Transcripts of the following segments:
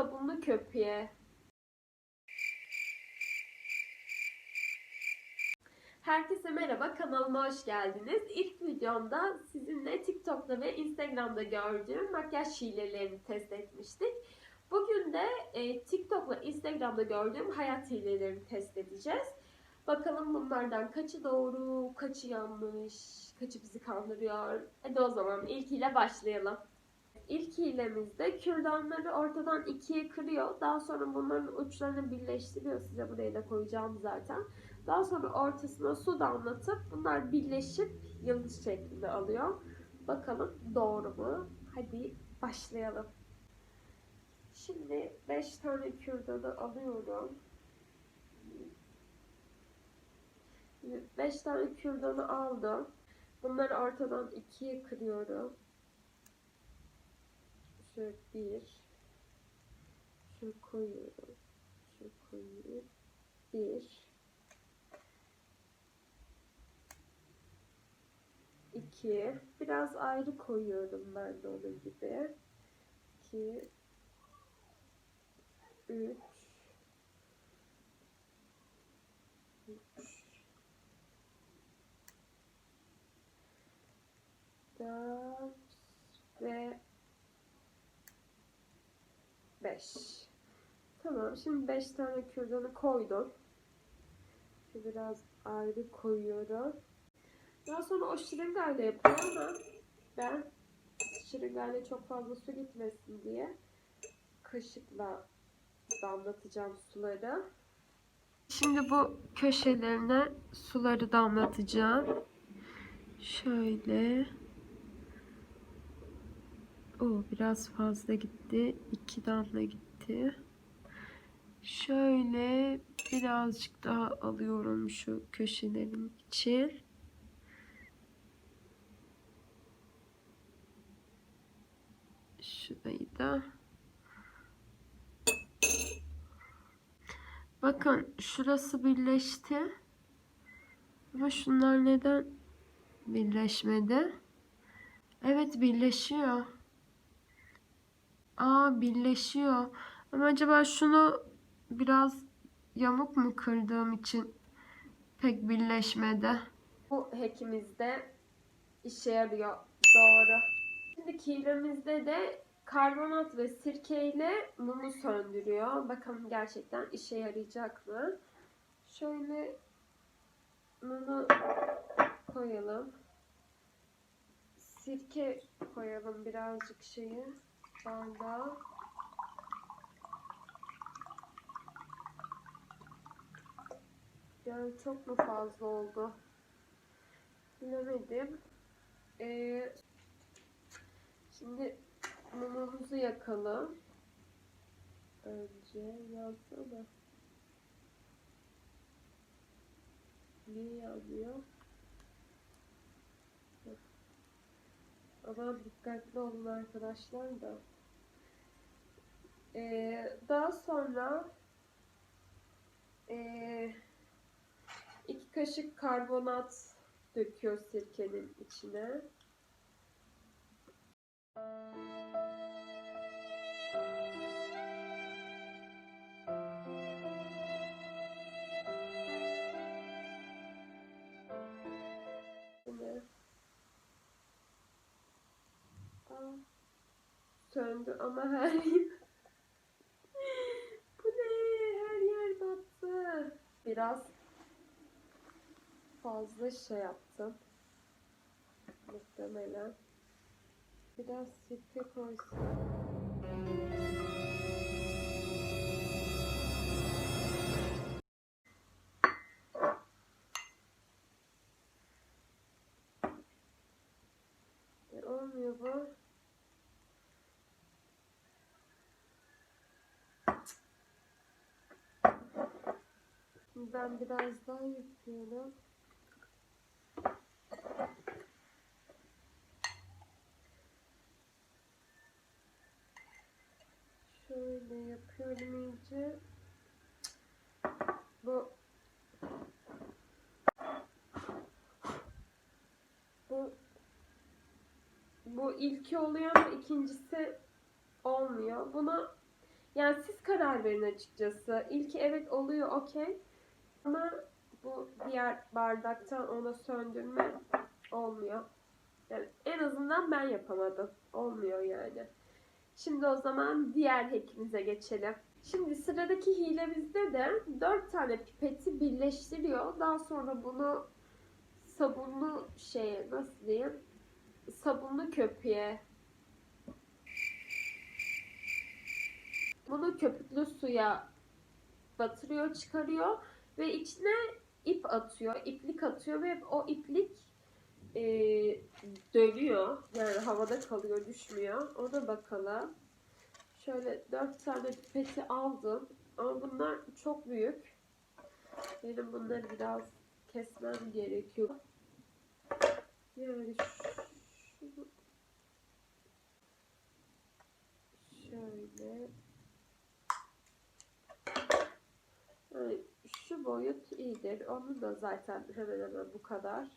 sabunlu köpüğe. Herkese merhaba, kanalıma hoş geldiniz. İlk videomda sizinle TikTok'ta ve Instagram'da gördüğüm makyaj hilelerini test etmiştik. Bugün de e, TikTok ve Instagram'da gördüğüm hayat hilelerini test edeceğiz. Bakalım bunlardan kaçı doğru, kaçı yanlış, kaçı bizi kandırıyor. Hadi o zaman ilk ile başlayalım. İlk hilemizde kürdanları ortadan ikiye kırıyor. Daha sonra bunların uçlarını birleştiriyor. Size buraya da koyacağım zaten. Daha sonra ortasına su damlatıp bunlar birleşip yıldız şeklinde alıyor. Bakalım doğru mu? Hadi başlayalım. Şimdi 5 tane kürdanı alıyorum. 5 tane kürdanı aldım. Bunları ortadan ikiye kırıyorum. Şöyle bir. Şöyle koyuyorum. Şöyle koyuyorum. Bir. İki. Biraz ayrı koyuyorum ben de onun gibi. İki. Üç. Üç. Dört. Ve 5. Tamam şimdi 5 tane kürdanı koydum. Şimdi biraz ayrı koyuyorum. Daha sonra o şırıngayla yapıyorum ama ben şırıngayla çok fazla su gitmesin diye kaşıkla damlatacağım suları. Şimdi bu köşelerine suları damlatacağım. Şöyle. O biraz fazla gitti. İki damla gitti. Şöyle birazcık daha alıyorum şu köşelerin için. Şurayı da. Bakın şurası birleşti. Ama şunlar neden birleşmedi? Evet birleşiyor. Aa birleşiyor. Ama acaba şunu biraz yamuk mu kırdığım için pek birleşmedi. Bu hekimizde işe yarıyor. Doğru. Şimdi kilemizde de karbonat ve sirkeyle mumu söndürüyor. Bakalım gerçekten işe yarayacak mı? Şöyle mumu koyalım. Sirke koyalım birazcık şeyi bardağa. Yani çok mu fazla oldu? Bilemedim. Ee, şimdi mumumuzu yakalım. Önce yansana. Niye yanmıyor? Aman dikkatli olun arkadaşlar da. Ee, daha sonra ee, iki kaşık karbonat döküyor sirkenin içine. Şimdi söndü ama her yer bu ne? Her yer battı. Biraz fazla şey yaptım. Muhtemelen. Biraz sirke koysam E, olmuyor bu Ben biraz daha yapıyorum. Şöyle yapıyorum iyice. Bu bu bu ilki oluyor ama ikincisi olmuyor. Bunu Yani siz karar verin açıkçası. İlki evet oluyor okey. Ama bu diğer bardaktan ona söndürme olmuyor. Yani en azından ben yapamadım. Olmuyor yani. Şimdi o zaman diğer hackimize geçelim. Şimdi sıradaki hilemizde de 4 tane pipeti birleştiriyor. Daha sonra bunu sabunlu şeye nasıl diyeyim? Sabunlu köpüğe bunu köpüklü suya batırıyor, çıkarıyor ve içine ip atıyor, iplik atıyor ve o iplik e, dönüyor. Yani havada kalıyor, düşmüyor. Ona bakalım. Şöyle dört tane pipeti aldım. Ama bunlar çok büyük. Benim bunları biraz kesmem gerekiyor. Yani şunu şöyle Yani şu boyut iyidir. Onun da zaten hemen hemen bu kadar.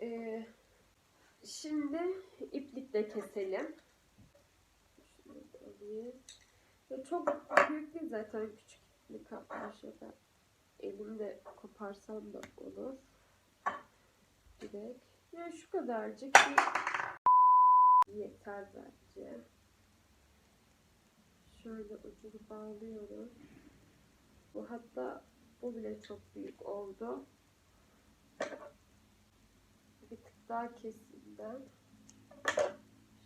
Ee, şimdi iplikle keselim. Çok büyük değil zaten küçük iplik kaplar ya da elimde koparsam da olur. Direkt. Ya şu kadarcık bir yeter bence. Şöyle ucunu bağlıyorum. Bu hatta bu bile çok büyük oldu. Bir tık daha keseyim ben.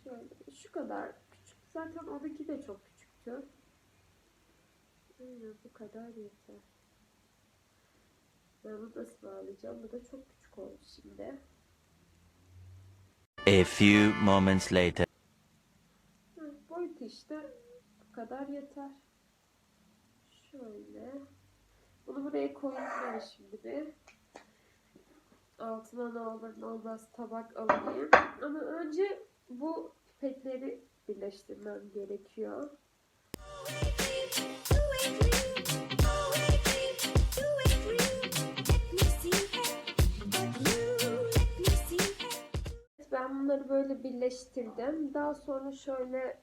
Şöyle şu kadar küçük. Zaten onunki de çok küçüktü. Aynen bu kadar yeter. Ben bunu nasıl bağlayacağım? Bu da çok küçük oldu şimdi. A few moments later. Hı, boyut işte bu kadar yeter. Şöyle. Bunu buraya koyayım ben şimdi bir. Altına ne olur ne olmaz tabak alayım. Ama önce bu pipetleri birleştirmem gerekiyor. Ben bunları böyle birleştirdim. Daha sonra şöyle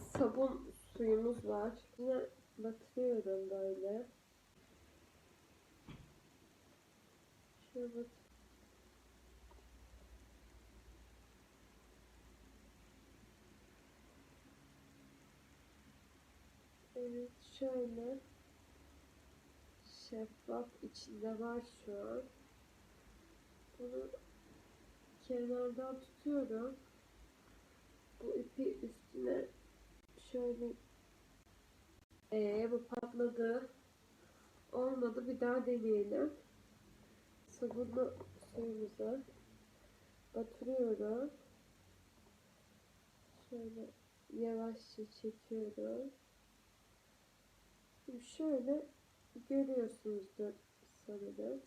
sabun suyumuz var. Yine batırıyorum böyle. Şöyle Evet şöyle şeffaf içinde var şu an. Bunu kenardan tutuyorum. Bu ipi üstüne şöyle ee, bu patladı. Olmadı. Bir daha deneyelim. Sabunlu suyumuza batırıyorum. Şöyle yavaşça çekiyorum. Şimdi şöyle görüyorsunuzdur sanırım.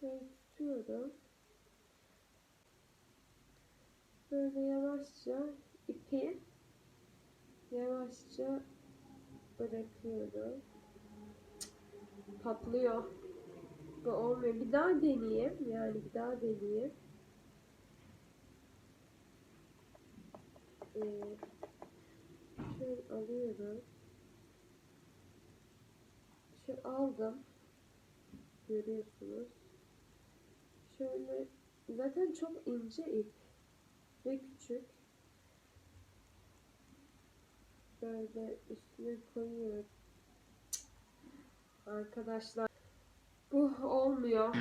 Şöyle tutuyorum. Böyle yavaşça ipi yavaşça bırakıyorum. Patlıyor. Bu olmuyor. Bir daha deneyeyim. Yani bir daha deneyeyim. Ee, şöyle alıyorum. Şöyle aldım. Görüyorsunuz. Şöyle zaten çok ince ip ve küçük. Böyle üstüne koyuyorum. Arkadaşlar bu olmuyor.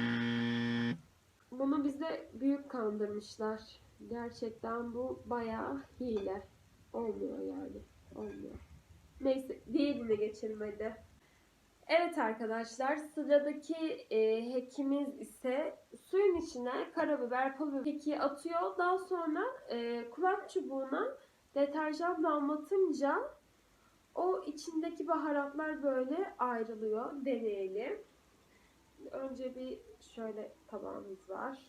Bunu bize büyük kandırmışlar. Gerçekten bu bayağı hile. Olmuyor yani. Olmuyor. Neyse diğerine geçelim hadi. Evet arkadaşlar sıradaki e, hekimiz ise suyun içine karabiber, pul biber atıyor. Daha sonra e, kulak çubuğuna deterjan damlatınca o içindeki baharatlar böyle ayrılıyor. Deneyelim. Önce bir şöyle tabağımız var.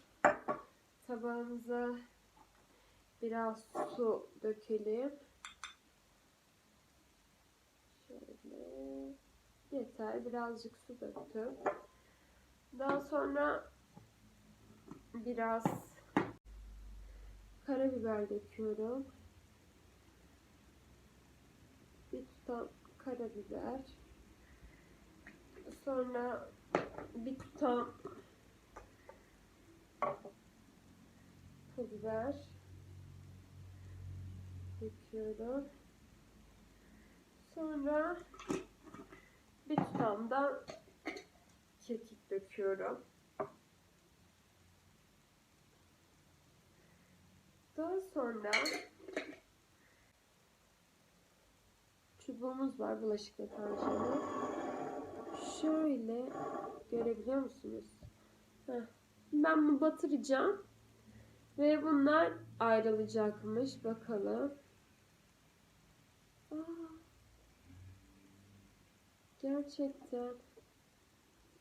Tabağımıza biraz su dökelim. Şöyle. Yeter. Birazcık su döktüm. Daha sonra biraz karabiber döküyorum. Bir tutam karabiber. Sonra bir tutam pul biber döküyorum. Sonra bir tutam da kekik döküyorum. Daha sonra çubuğumuz var bulaşık deterjanı. Şöyle görebiliyor musunuz? Ben bunu batıracağım. Ve bunlar ayrılacakmış. Bakalım. Aa, gerçekten.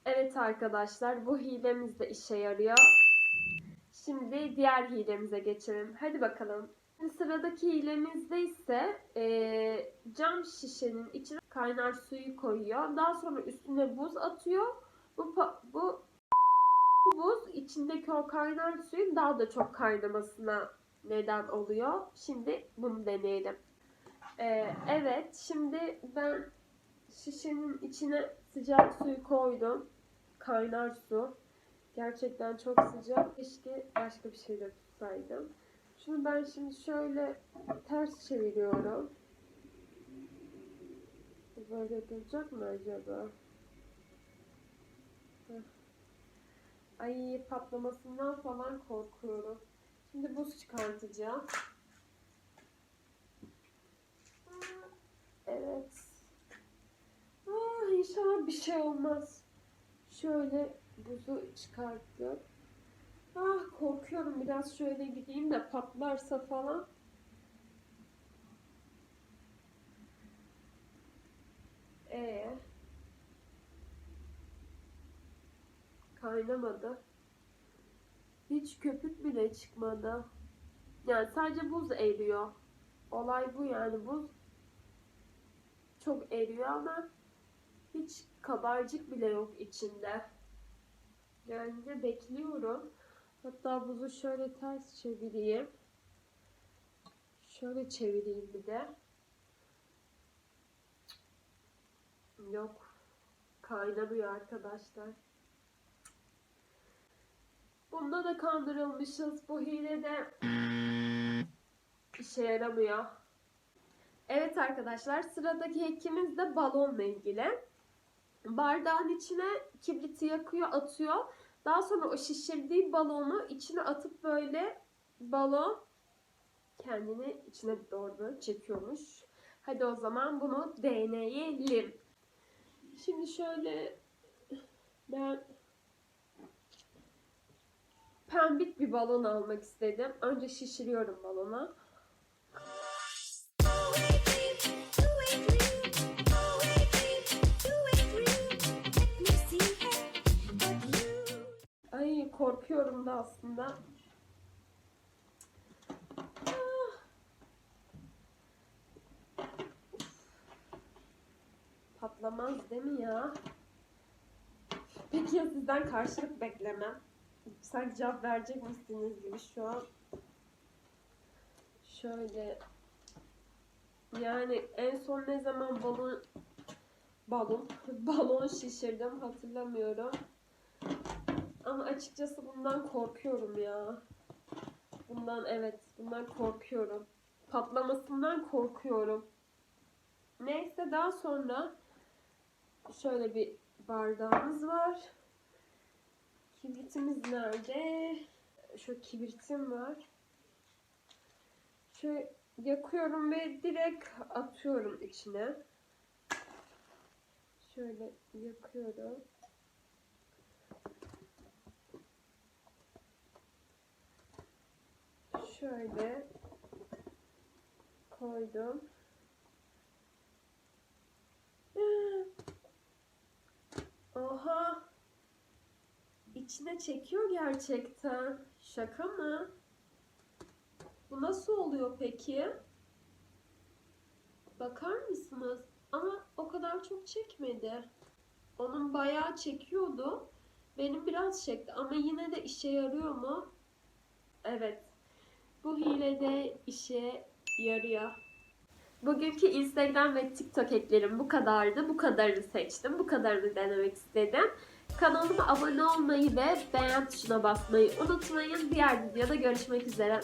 Evet arkadaşlar bu hilemiz de işe yarıyor. Şimdi diğer hilemize geçelim. Hadi bakalım. Şimdi sıradaki hilemizde ise eee, cam şişenin içine kaynar suyu koyuyor. Daha sonra üstüne buz atıyor. Bu bu bu buz içindeki o kaynar suyun daha da çok kaynamasına neden oluyor. Şimdi bunu deneyelim. Ee, evet, şimdi ben şişenin içine sıcak suyu koydum. Kaynar su. Gerçekten çok sıcak. Keşke başka bir şeyle tutsaydım. Şunu ben şimdi şöyle ters çeviriyorum. Böyle duracak mı acaba? Ay patlamasından falan korkuyorum. Şimdi buz çıkartacağım. Evet. İnşallah bir şey olmaz. Şöyle buzu çıkarttım. Ah korkuyorum biraz şöyle gideyim de patlarsa falan. Ee, kaynamadı. Hiç köpük bile çıkmadı. Yani sadece buz eriyor. Olay bu yani buz çok eriyor ama kabarcık bile yok içinde. Yani de bekliyorum. Hatta buzu şöyle ters çevireyim. Şöyle çevireyim bir de. Yok. Kaynamıyor arkadaşlar. Bunda da kandırılmışız. Bu hile de işe yaramıyor. Evet arkadaşlar sıradaki hekimiz de balonla ilgili. Bardağın içine kibriti yakıyor, atıyor. Daha sonra o şişirdiği balonu içine atıp böyle balon kendini içine doğru çekiyormuş. Hadi o zaman bunu deneyelim. Şimdi şöyle ben pembik bir balon almak istedim. Önce şişiriyorum balonu. Korkuyorum da aslında. Ah. Patlamaz değil mi ya? Peki ya sizden karşılık beklemem? Sanki cevap verecek misiniz gibi şu an. Şöyle. Yani en son ne zaman balon balon balon şişirdim hatırlamıyorum. Ama açıkçası bundan korkuyorum ya. Bundan evet, bundan korkuyorum. Patlamasından korkuyorum. Neyse daha sonra şöyle bir bardağımız var. Kibritimiz nerede? Şu kibritim var. Şöyle yakıyorum ve direkt atıyorum içine. Şöyle yakıyorum. Şöyle koydum. Oha. İçine çekiyor gerçekten. Şaka mı? Bu nasıl oluyor peki? Bakar mısınız? Ama o kadar çok çekmedi. Onun bayağı çekiyordu. Benim biraz çekti ama yine de işe yarıyor mu? Evet. Bu hile de işe yarıyor. Bugünkü Instagram ve TikTok eklerim bu kadardı. Bu kadarını seçtim. Bu kadarını denemek istedim. Kanalıma abone olmayı ve beğen tuşuna basmayı unutmayın. Diğer videoda görüşmek üzere.